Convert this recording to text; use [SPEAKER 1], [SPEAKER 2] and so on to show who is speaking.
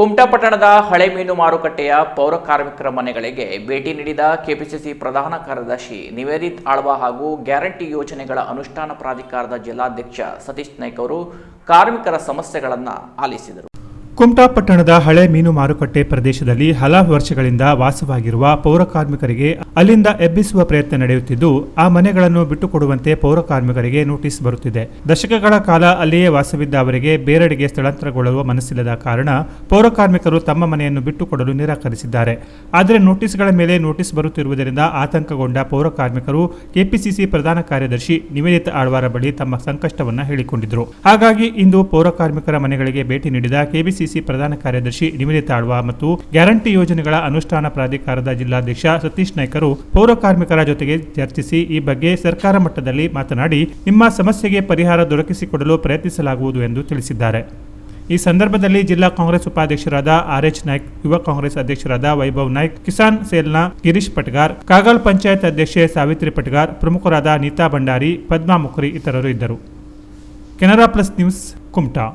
[SPEAKER 1] ಕುಮಟಾ ಪಟ್ಟಣದ ಹಳೆ ಮೀನು ಮಾರುಕಟ್ಟೆಯ ಪೌರ ಕಾರ್ಮಿಕರ ಮನೆಗಳಿಗೆ ಭೇಟಿ ನೀಡಿದ ಕೆಪಿಸಿಸಿ ಪ್ರಧಾನ ಕಾರ್ಯದರ್ಶಿ ನಿವೇದಿತ್ ಆಳ್ವ ಹಾಗೂ ಗ್ಯಾರಂಟಿ ಯೋಜನೆಗಳ ಅನುಷ್ಠಾನ ಪ್ರಾಧಿಕಾರದ ಜಿಲ್ಲಾಧ್ಯಕ್ಷ ಸತೀಶ್ ನಾಯ್ಕ್ ಅವರು ಕಾರ್ಮಿಕರ ಸಮಸ್ಯೆಗಳನ್ನು ಆಲಿಸಿದರು.
[SPEAKER 2] ಕುಮಟಾ ಪಟ್ಟಣದ ಹಳೆ ಮೀನು ಮಾರುಕಟ್ಟೆ ಪ್ರದೇಶದಲ್ಲಿ ಹಲವು ವರ್ಷಗಳಿಂದ ವಾಸವಾಗಿರುವ ಪೌರಕಾರ್ಮಿಕರಿಗೆ ಅಲ್ಲಿಂದ ಎಬ್ಬಿಸುವ ಪ್ರಯತ್ನ ನಡೆಯುತ್ತಿದ್ದು, ಆ ಮನೆಗಳನ್ನು ಬಿಟ್ಟುಕೊಡುವಂತೆ ಪೌರಕಾರ್ಮಿಕರಿಗೆ ನೋಟಿಸ್ ಬರುತ್ತಿದೆ. ದಶಕಗಳ ಕಾಲ ಅಲ್ಲಿಯೇ ವಾಸವಿದ್ದ ಅವರಿಗೆ ಬೇರೆಡೆಗೆ ಸ್ಥಳಾಂತರಗೊಳ್ಳುವ ಮನಸ್ಸಿಲ್ಲದ ಕಾರಣ ಪೌರಕಾರ್ಮಿಕರು ತಮ್ಮ ಮನೆಯನ್ನು ಬಿಟ್ಟುಕೊಡಲು ನಿರಾಕರಿಸಿದ್ದಾರೆ. ಆದರೆ ನೋಟಿಸ್ಗಳ ಮೇಲೆ ನೋಟಿಸ್ ಬರುತ್ತಿರುವುದರಿಂದ ಆತಂಕಗೊಂಡ ಪೌರಕಾರ್ಮಿಕರು ಕೆಪಿಸಿಸಿ ಪ್ರಧಾನ ಕಾರ್ಯದರ್ಶಿ ನಿವೇದಿತ ಆಳ್ವಾರ ಬಳಿ ತಮ್ಮ ಸಂಕಷ್ಟವನ್ನು ಹೇಳಿಕೊಂಡಿದ್ರು. ಹಾಗಾಗಿ ಇಂದು ಪೌರಕಾರ್ಮಿಕರ ಮನೆಗಳಿಗೆ ಭೇಟಿ ನೀಡಿದ ಕೆಬಿಸಿಸಿ ಪ್ರಧಾನ ಕಾರ್ಯದರ್ಶಿ ನಿಮಿಲಿ ತಾಳ್ವಾ ಮತ್ತು ಗ್ಯಾರಂಟಿ ಯೋಜನೆಗಳ ಅನುಷ್ಠಾನ ಪ್ರಾಧಿಕಾರದ ಜಿಲ್ಲಾಧ್ಯಕ್ಷ ಸತೀಶ್ ನಾಯ್ಕರು ಪೌರ ಕಾರ್ಮಿಕರ ಜೊತೆಗೆ ಚರ್ಚಿಸಿ ಈ ಬಗ್ಗೆ ಸರ್ಕಾರ ಮಟ್ಟದಲ್ಲಿ ಮಾತನಾಡಿ, ನಿಮ್ಮ ಸಮಸ್ಯೆಗೆ ಪರಿಹಾರ ದೊರಕಿಸಿಕೊಡಲು ಪ್ರಯತ್ನಿಸಲಾಗುವುದು ಎಂದು ತಿಳಿಸಿದ್ದಾರೆ. ಈ ಸಂದರ್ಭದಲ್ಲಿ ಜಿಲ್ಲಾ ಕಾಂಗ್ರೆಸ್ ಉಪಾಧ್ಯಕ್ಷರಾದ ಆರ್ ಎಚ್ ನಾಯ್ಕ್, ಯುವ ಕಾಂಗ್ರೆಸ್ ಅಧ್ಯಕ್ಷರಾದ ವೈಭವ್ ನಾಯ್ಕ್, ಕಿಸಾನ್ ಸೇಲ್ನ ಗಿರೀಶ್ ಪಟ್ಗಾರ್, ಕಾಗಲ್ ಪಂಚಾಯತ್ ಅಧ್ಯಕ್ಷೆ ಸಾವಿತ್ರಿ ಪಟ್ಗಾರ್, ಪ್ರಮುಖರಾದ ನೀತಾ ಭಂಡಾರಿ, ಪದ್ಮಾ ಮುಖರಿ ಇತರರು ಇದ್ದರು. Canara plus news, Kumta.